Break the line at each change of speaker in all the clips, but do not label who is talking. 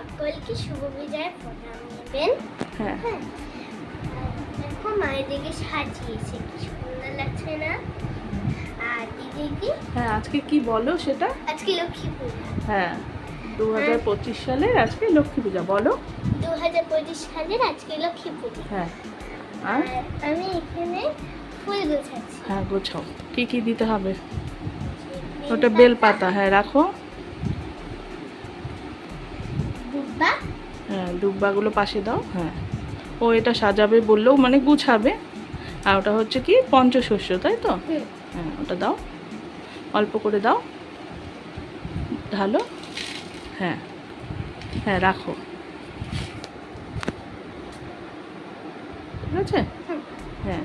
সকলকে শুভ বিজয় প্রণাম নেবেন।
হ্যাঁ।
হ্যাঁ। দেখো মায়ের দিকে সাজিয়েছে কি সুন্দর লাগছে না? আর দিদিকে
হ্যাঁ আজকে কি বলো সেটা?
আজকে লক্ষ্মী পূজা।
হ্যাঁ দু হাজার পঁচিশ সালের আজকে লক্ষ্মী পূজা বলো।
দু হাজার পঁচিশ সালের আজকে লক্ষ্মী পূজা।
হ্যাঁ। আর?
আর আমি এখানে ফুল গোছাচ্ছি।
হ্যাঁ গোছাও। কি কি দিতে হবে? ওটা বেল পাতা হ্যাঁ রাখো। হ্যাঁ দুব্বাগুলো পাশে দাও। হ্যাঁ। ও এটা সাজাবে বললেও মানে গুছাবে। আর ওটা হচ্ছে কি পঞ্চশস্য তাই তো? হ্যাঁ ওটা দাও। অল্প করে দাও। ঢালো। হ্যাঁ। হ্যাঁ রাখো। ঠিক আছে। হ্যাঁ।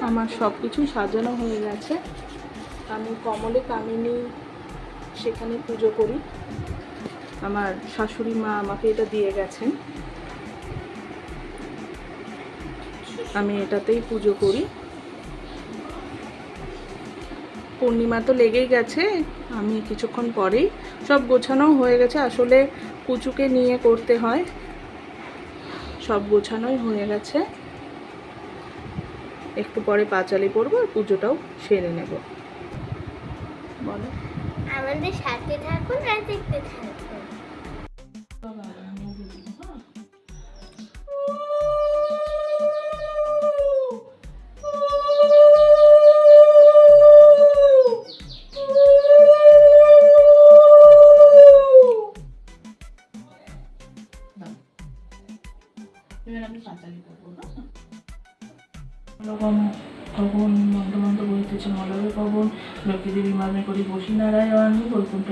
আমার সব কিছু সাজানো হয়ে গেছে। আমি কমলে কামিনী সেখানে পুজো করি। আমার শাশুড়ি মা আমাকে এটা দিয়ে গেছেন। আমি এটাতেই পুজো করি। পূর্ণিমা তো লেগেই গেছে, আমি কিছুক্ষণ পরেই। সব গোছানো হয়ে গেছে, আসলে কুচুকে নিয়ে করতে হয়। সব গোছানোই হয়ে গেছে। একটু পরে পাঁচালি পরবো আর পুজোটাও সেরে নেব। বলো।
আমাদের সাথে থাকুন আর দেখতে থাকুন।
তখন মন্ত্রমন্ত্র বলিতেছে মলবে পবন লক্ষ্মী দেবী মামে করি বসি নারায়ণ, বৈকুণ্ঠ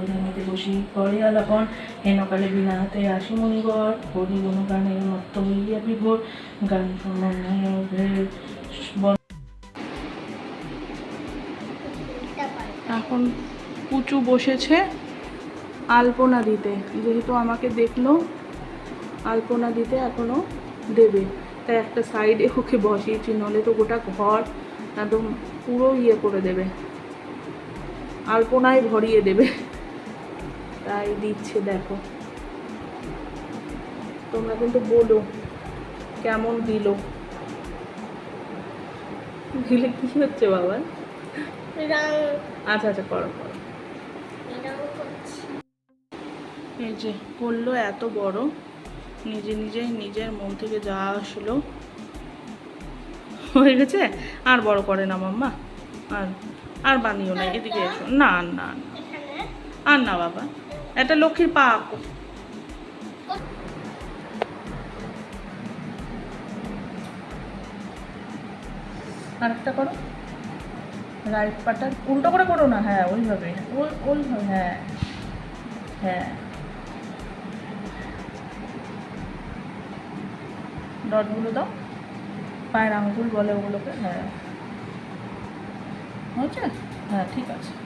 বসি করে আলাপন, হেনকালে আসি মত্ত হইয়া বিভোর, গান। এখন পুচু বসেছে আলপনা দিতে, যেহেতু আমাকে দেখল, আলপনা দিতে এখনও দেবে তাই একটা সাইডে ওকে বসিয়েছি, নলে তো গোটা ঘর একদম পুরো ইয়ে করে দেবে আলপনায় ভরিয়ে দেবে। তাই দিচ্ছে, দেখো। তোমরা কিন্তু বলো, কেমন দিল? দিলে কি হচ্ছে বাবা? আচ্ছা আচ্ছা করো করো। এই যে, করল এত বড়, নিজে নিজেই নিজের মন থেকে যা আসলো, হয়ে গেছে? আর বড় করে না মাম্মা। আর আর বানিও না এদিকে এসো। না না আর না বাবা। এটা লক্ষ্মীর পা আঁকো। আরেকটা করো। রাইট পাটা উল্টো করে করো না হ্যাঁ ওইভাবে। ওই ওইভাবে হ্যাঁ হ্যাঁ। ডটগুলো দাও। পায়ের আঙুল বলে ওগুলোকে হ্যাঁ। হয়েছে? হ্যাঁ ঠিক আছে।